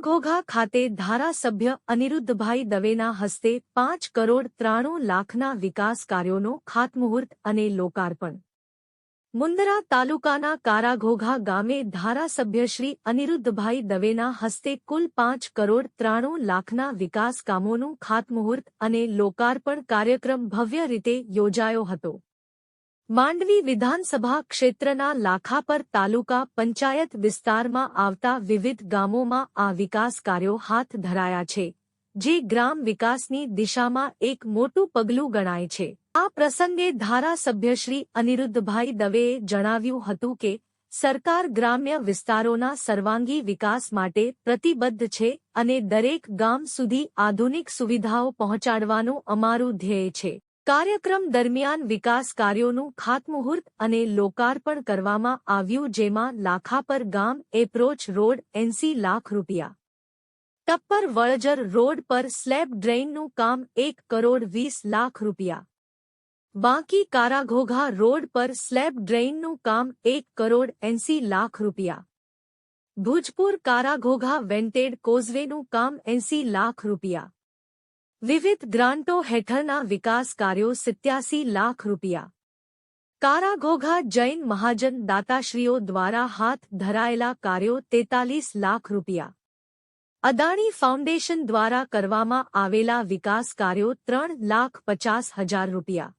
કારાઘોઘા ખાતે ધારાસભ્ય અનિરુદ્ધભાઈ દવેના હસ્તે પાંચ કરોડ ત્રાણું લાખના વિકાસ કાર્યોનો ખાતમુહૂર્ત અને લોકાર્પણ. મુંદરા તાલુકાના કારાઘોઘા ગામે ધારાસભ્ય શ્રી અનિરુદ્ધભાઈ દવેના હસ્તે કુલ પાંચ કરોડ ત્રાણું લાખના વિકાસ કામોનું ખાતમુહૂર્ત અને લોકાર્પણ કાર્યક્રમ ભવ્ય રીતે યોજાયો હતો. માંડવી વિધાનસભા ક્ષેત્રના લાખાપર તાલુકા પંચાયત વિસ્તારમાં આવતા વિવિધ ગામોમાં આ વિકાસ કાર્યો હાથ ધરાયા છે, જે ગ્રામ વિકાસની દિશામાં એક મોટું પગલું ગણાય છે. આ પ્રસંગે ધારાસભ્ય શ્રી અનિરુદ્ધભાઈ દવેએ જણાવ્યું હતું કે, સરકાર ગ્રામ્ય વિસ્તારોના સર્વાંગી વિકાસ માટે પ્રતિબદ્ધ છે અને દરેક ગામ સુધી આધુનિક સુવિધાઓ પહોંચાડવાનું અમારું ધ્યેય છે. કાર્યક્રમ દરમિયાન વિકાસ કાર્યોનું ખાતમુહૂર્ત અને લોકાર્પણ કરવામાં આવ્યું જેમાં લાખાપર ગામ એપ્રોચ રોડ એંસી લાખ રૂપિયા. ટપ્પર વળજર રોડ પર સ્લેબ ડ્રેઇનનું કામ એક કરોડ વીસ લાખ રૂપિયા. બાંકી કારાઘોઘા રોડ પર સ્લેબ ડ્રેઇનનું કામ એક કરોડ એંસી લાખ રૂપિયા. ભુજપુર કારાઘોઘા વેન્ટેડ કોઝવેનું કામ એંસી લાખ રૂપિયા. વિવિધ ગ્રાન્ટો હેઠળના વિકાસ કાર્યો સિત્યાસી લાખ રૂપિયા. કારાઘોઘા જૈન મહાજન દાતાશ્રીઓ દ્વારા હાથ ધરાયેલા કાર્યો તેતાલીસ લાખ રૂપિયા. અદાણી ફાઉન્ડેશન દ્વારા કરવામાં આવેલા વિકાસ કાર્યો ત્રણ લાખ પચાસ હજાર રૂપિયા.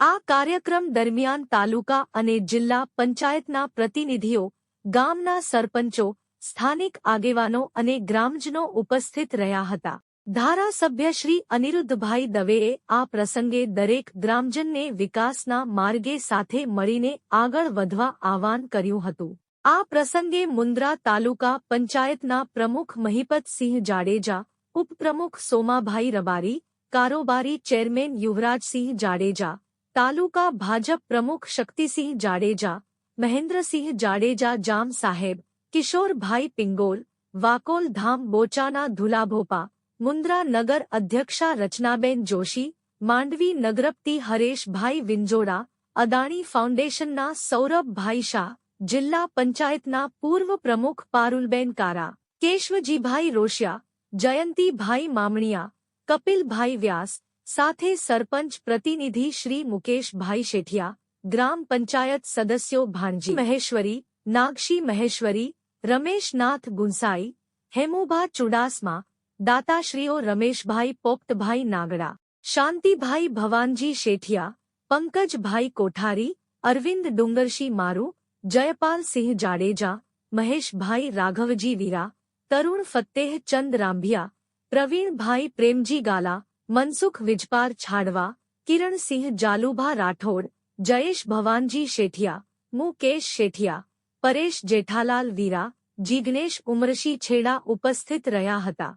આ કાર્યક્રમ દરમિયાન તાલુકા અને જિલ્લા પંચાયતના પ્રતિનિધિઓ, ગામના સરપંચો, સ્થાનિક આગેવાનો અને ગ્રામજનો ઉપસ્થિત રહ્યા હતા. ધારાસભ્ય શ્રી અનિરુદ્ધભાઈ દવેએ આ પ્રસંગે દરેક ગ્રામજનને વિકાસના માર્ગે સાથે મળીને આગળ વધવા આહવાન કર્યું હતું. આ પ્રસંગે મુન્દ્રા તાલુકા પંચાયતના પ્રમુખ મહિપતસિંહ જાડેજા, ઉપપ્રમુખ સોમાભાઈ રબારી, કારોબારી ચેરમેન યુવરાજસિંહ જાડેજા, તાલુકા ભાજપ પ્રમુખ શક્તિસિંહ જાડેજા, મહેન્દ્રસિંહ જાડેજા જામ સાહેબ, કિશોરભાઈ પિંગોલ, વાકોલ ધામ બોચાના ધુલાભોપા મુન્દ્રા નગર અધ્યક્ષા રચનાબેન જોશી, માંડવી નગરપતિ હરેશભાઈ વિંજોડા, અદાણી ફાઉન્ડેશનના સૌરભભાઈ શાહ, જિલ્લા પંચાયતના પૂર્વ પ્રમુખ પારુલબેન કારા, કેશવજીભાઈ રોશિયા, જયંતીભાઈ મામણિયા, કપિલભાઈ વ્યાસ, સાથે સરપંચ પ્રતિનિધિ શ્રી મુકેશભાઈ શેઠિયા, ગ્રામ પંચાયત સદસ્યો ભાણજી મહેશ્વરી, નાગશી મહેશ્વરી, રમેશનાથ ગુંસાઈ, હેમુભા ચુડાસમા દાતાશ્રીઓ રમેશભાઈ પોપટભાઈ નાગડા શાંતિભાઈ ભવાનજી શેઠિયા પંકજભાઈ કોઠારી અરવિંદ ડુંગરશી મારુ જયપાલસિંહ જાડેજા મહેશભાઈ રાઘવજી વીરા તરુણ ફત્તેહ ચંદ રાંભિયા પ્રવીણભાઈ પ્રેમજી ગાલા મનસુખ વિજપાર છાડવા કિરણસિંહ જાલુભા રાઠોડ જયેશ ભવાનજી શેઠિયા મુકેશ શેઠિયા પરેશ જેઠાલાલ વીરા જીગ્નેશ ઉમરશી છેડા ઉપસ્થિત રહ્યા હતા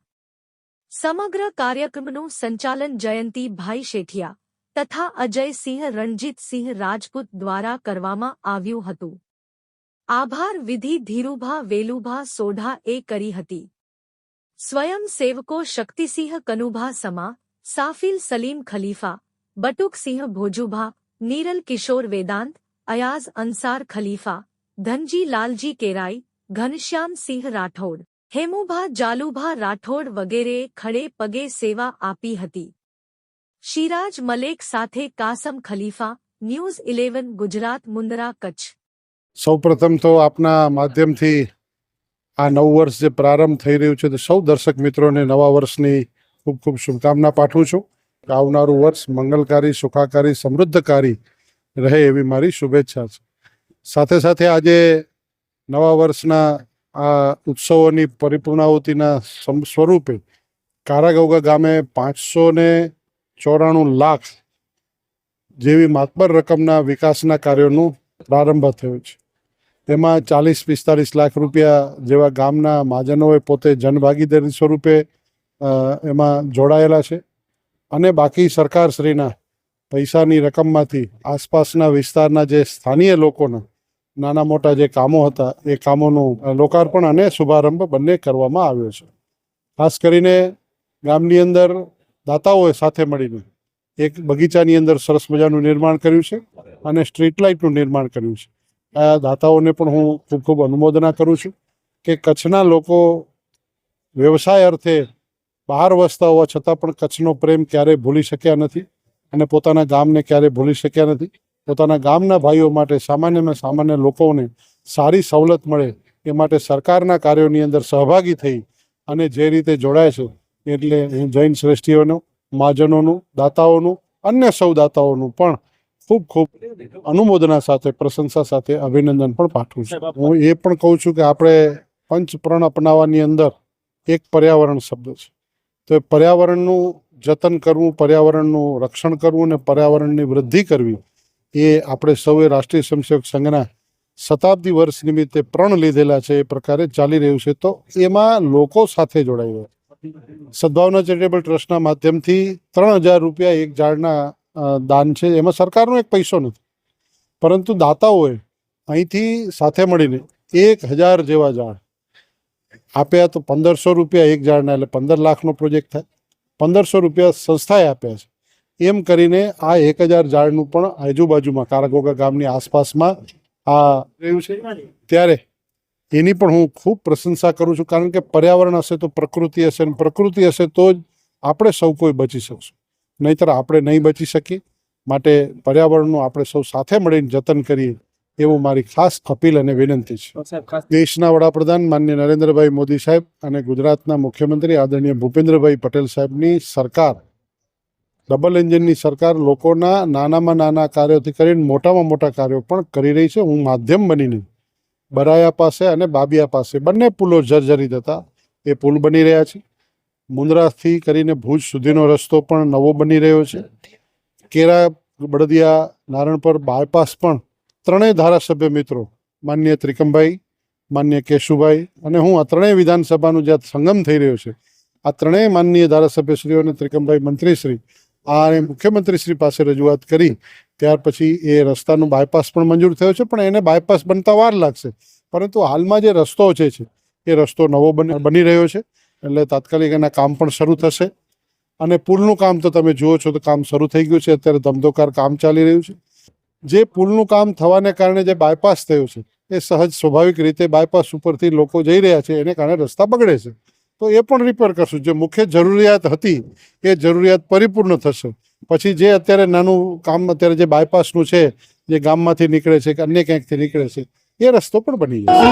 સમગ્ર કાર્યક્રમનું સંચાલન જયંતીભાઈ શેઠિયા તથા અજયસિંહ રણજીતસિંહ રાજપૂત દ્વારા કરવામાં આવ્યું હતું આભાર વિધિ ધીરુભા વેલુભા સોઢા એ કરી હતી સ્વયંસેવકો શક્તિસિંહ કનુભા સમા સાફિલ સલીમ ખલીફા બટુકસિંહ ભોજુભા નીરલ કિશોર વેદાંત અયાઝ અંસાર ખલીફા ધનજી લાલજી કેરાઈ ઘનશ્યામસિંહ રાઠોડ હેમુભા જાલુભા રાઠોડ વગેરે ખડે પગે સેવા આપી હતી. શિરાજ મલેક સાથે કાસમ ખલીફા, ન્યૂઝ ઇલેવન, ગુજરાત મુંદરા કચ્છ. સૌપ્રથમ તો આપના માધ્યમથી આ નવું વર્ષ જે પ્રારંભ થઈ રહ્યું છે તો સૌ દર્શક મિત્રોને નવા વર્ષની ખૂબ ખૂબ શુભકામના પાઠવું છું. આવનારું વર્ષ મંગલકારી, સુખાકારી, સમૃદ્ધકારી રહે એવી મારી શુભેચ્છા છે. સાથે સાથે આજે નવા વર્ષના આ ઉત્સવોની પરિપૂર્ણાહુતિના સ્વરૂપે કારાગૌગા ગામે પાંચસો ને ચોરાણું લાખ જેવી માતબર રકમના વિકાસના કાર્યોનું પ્રારંભ થયો છે. તેમાં ચાલીસ પિસ્તાલીસ લાખ રૂપિયા જેવા ગામના મહાજનોએ પોતે જનભાગીદારી સ્વરૂપે એમાં જોડાયેલા છે અને બાકી સરકારશ્રીના પૈસાની રકમમાંથી આસપાસના વિસ્તારના જે સ્થાનીય લોકોના નાના મોટા જે કામો હતા, એ કામોનું લોકાર્પણ અને શુભારંભ બંને કરવામાં આવ્યો છે. ખાસ કરીને ગામની અંદર દાતાઓએ સાથે મળીને એક બગીચાની અંદર સરસ મજાનું નિર્માણ કર્યું છે અને સ્ટ્રીટ લાઇટનું નિર્માણ કર્યું છે. આ દાતાઓને પણ હું ખૂબ ખૂબ અનુમોદના કરું છું કે કચ્છના લોકો વ્યવસાય અર્થે બહાર વસતા હોવા છતાં પણ કચ્છનો પ્રેમ ક્યારેય ભૂલી શક્યા નથી અને પોતાના ગામને ક્યારેય ભૂલી શક્યા નથી. પોતાના ગામના ભાઈઓ માટે સામાન્યમાં સામાન્ય લોકોને સારી સવલત મળે એ માટે સરકારના કાર્યોની અંદર સહભાગી થઈ અને જે રીતે જોડાય છે એટલે હું જૈન શ્રેષ્ઠીઓનું મહાજનોનું દાતાઓનું અન્ય સૌ દાતાઓનું પણ ખૂબ ખૂબ અનુમોદના સાથે પ્રશંસા સાથે અભિનંદન પણ પાઠવું છું. હું એ પણ કહું છું કે આપણે પંચપ્રણ અપનાવવાની અંદર એક પર્યાવરણ શબ્દ છે. તો એ પર્યાવરણનું જતન કરવું પર્યાવરણનું રક્ષણ કરવું અને પર્યાવરણની વૃદ્ધિ કરવી એ આપણે સૌએ રાષ્ટ્રીય સ્વયંસેવક સંઘના શતાબ્દી વર્ષ નિમિત્તે પ્રણ લીધેલા છે, એ પ્રકારે ચાલી રહ્યું છે. તો એમાં લોકો સાથે જોડાઈ રહ્યા સદભાવના ચેરિટેબલ ટ્રસ્ટના માધ્યમથી ત્રણ હજાર રૂપિયા એક ઝાડના દાન છે. એમાં સરકારનો એક પૈસો નથી. પરંતુ દાતાઓએ અહીંથી સાથે મળીને એક હજાર જેવા ઝાડ આપ્યા. તો પંદરસો રૂપિયા એક ઝાડના, એટલે પંદર લાખનો પ્રોજેક્ટ થાય. પંદરસો રૂપિયા સંસ્થાએ આપ્યા છે. એમ કરીને આ એક હજાર ઝાડનું પણ આજુબાજુમાં કારાગોગા ગામની આસપાસમાં આ રહ્યું છે. ત્યારે એની પણ હું ખૂબ પ્રશંસા કરું છું કારણ કે પર્યાવરણ હશે તો પ્રકૃતિ હશે અને પ્રકૃતિ હશે તો જ આપણે સૌ કોઈ બચી શકશું. નહીંતર આપણે નહીં બચી શકીએ. માટે પર્યાવરણનું આપણે સૌ સાથે મળીને જતન કરીએ એવું મારી ખાસ અપીલ અને વિનંતી છે. દેશના વડાપ્રધાન માન્ય નરેન્દ્રભાઈ મોદી સાહેબ અને ગુજરાતના મુખ્યમંત્રી આદરણીય ભૂપેન્દ્રભાઈ પટેલ સાહેબની સરકાર ડબલ એન્જિનની સરકાર લોકોના નાનામાં નાના કાર્યોથી કરીને મોટામાં મોટા કાર્યો પણ કરી રહી છે. હું માધ્યમ બનીને, બરાયા પાસે અને બાબિયા પાસે બંને પુલો જર્જરિત હતા. એ પુલ બની રહ્યા છે. મુંદ્રાથી કરીને ભુજ સુધીનો રસ્તો પણ નવો બની રહ્યો છે. કેરા, બળદિયા, નારણપર બાયપાસ પણ ત્રણેય ધારાસભ્ય મિત્રો, માન્ય ત્રિકમભાઈ, માન્ય કેશુભાઈ અને હું આ ત્રણેય વિધાનસભાનું જ્યાં સંગમ થઈ રહ્યો છે, આ ત્રણેય માનનીય ધારાસભ્યશ્રીઓ અને ત્રિકમભાઈ મંત્રીશ્રી અને મુખ્યમંત્રીશ્રી પાસે રજૂઆત કરી. ત્યાર પછી એ રસ્તાનું બાયપાસ પણ મંજૂર થયો છે, પણ એને બાયપાસ બનતા વાર લાગશે. પરંતુ હાલમાં જે રસ્તો છે, એ રસ્તો નવો બની રહ્યો છે. એટલે તાત્કાલિક એના કામ પણ શરૂ થશે. અને પુલનું કામ તો તમે જુઓ છો, તો કામ શરૂ થઈ ગયું છે. અત્યારે ધમધોકાર કામ ચાલી રહ્યું છે. જે પુલનું કામ થવાને કારણે જે બાયપાસ થયું છે, એ સહજ સ્વાભાવિક રીતે બાયપાસ ઉપરથી લોકો જઈ રહ્યા છે. એને કારણે રસ્તા બગડે છે. તો એ પણ રિપેર કરશું. જે મુખ્ય જરૂરિયાત હતી, એ જરૂરિયાત પરિપૂર્ણ થશે. પછી જે અત્યારે નાનું કામ, અત્યારે જે બાયપાસનું છે, જે ગામમાંથી નીકળે છે કે અન્ય ક્યાંકથી નીકળે છે, એ રસ્તો પણ બની જશે.